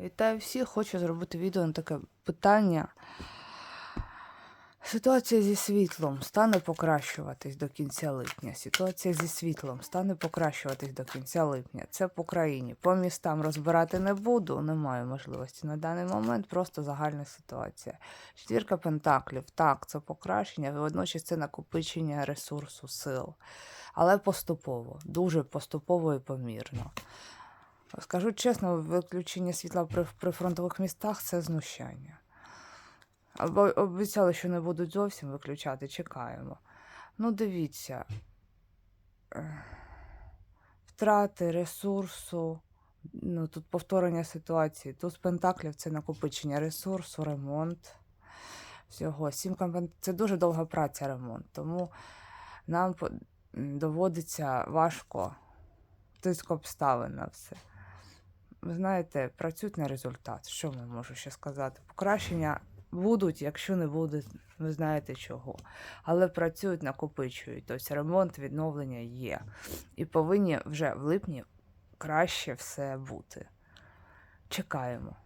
Вітаю всіх, хочу зробити відео на таке питання. Ситуація зі світлом стане покращуватись до кінця липня. Ситуація зі світлом стане покращуватись до кінця липня. Це по країні. По містам розбирати не буду, немає можливості на даний момент, просто загальна ситуація. Четвірка пентаклів, так, це покращення, водночас це накопичення ресурсу, сил. Але поступово, дуже поступово і помірно. Скажу чесно, виключення світла при, при фронтових містах це знущання. Або обіцяли, що не будуть зовсім виключати, чекаємо. Ну, дивіться. Втрати ресурсу, ну, тут повторення ситуації. Тут пентаклів це накопичення ресурсу, ремонт. Всього. Сімка пен- це дуже довга праця ремонт. Тому нам доводиться важко тиск обставин на все. Ви знаєте, працюють на результат. Що ми можу ще сказати? Покращення будуть, якщо не буде, ви знаєте чого. Але працюють, накопичують. Тобто ремонт, відновлення є. І повинні вже в липні краще все бути. Чекаємо.